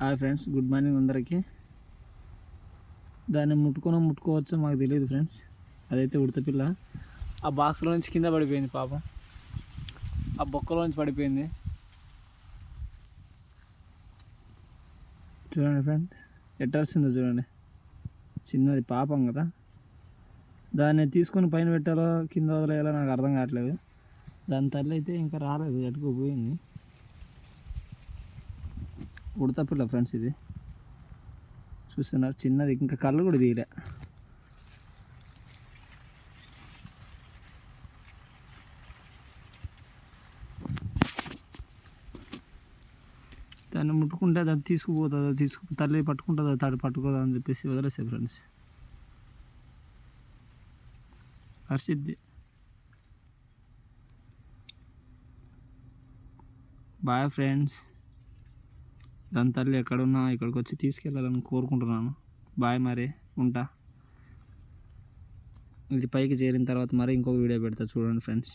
Hi friends good morning అందరికీ. దాన్ని ముట్టుకొని ముట్టుకోవచ్చో మాకు తెలియదు ఫ్రెండ్స్. అదైతే ఉడతపిల్ల ఆ బాక్స్లో నుంచి కింద పడిపోయింది పాపం. ఆ బొక్కలో నుంచి పడిపోయింది. చూడండి ఫ్రెండ్ ఎట్టాల్సిందో చూడండి. చిన్నది పాపం కదా. దాన్ని తీసుకొని పైన పెట్టాలో కింద వదిలేయాలో నాకు అర్థం కావట్లేదు. దాని తల్లి అయితే ఇంకా రాలేదు ఎటుకు పోయింది. ఉడతపిల్ల ఫ్రెండ్స్ ఇది. చూస్తున్నారు చిన్నది ఇంకా కళ్ళు కూడా తీయలే. దాన్ని ముట్టుకుంటే అది తీసుకుపోతుంది అది తీసుకు తల్లి పట్టుకుంటుంది అది తడి పట్టుకోదా అని చెప్పేసి వదిలేసాయి ఫ్రెండ్స్. హర్షిద్ది. Boy friends. దాని తల్లి ఎక్కడున్నా ఇక్కడికి వచ్చి తీసుకెళ్ళాలని కోరుకుంటున్నాను. బాయ్ మరి ఉంటా. ఇది పైకి చేరిన తర్వాత మరి ఇంకొక వీడియో పెడతా చూడండి ఫ్రెండ్స్.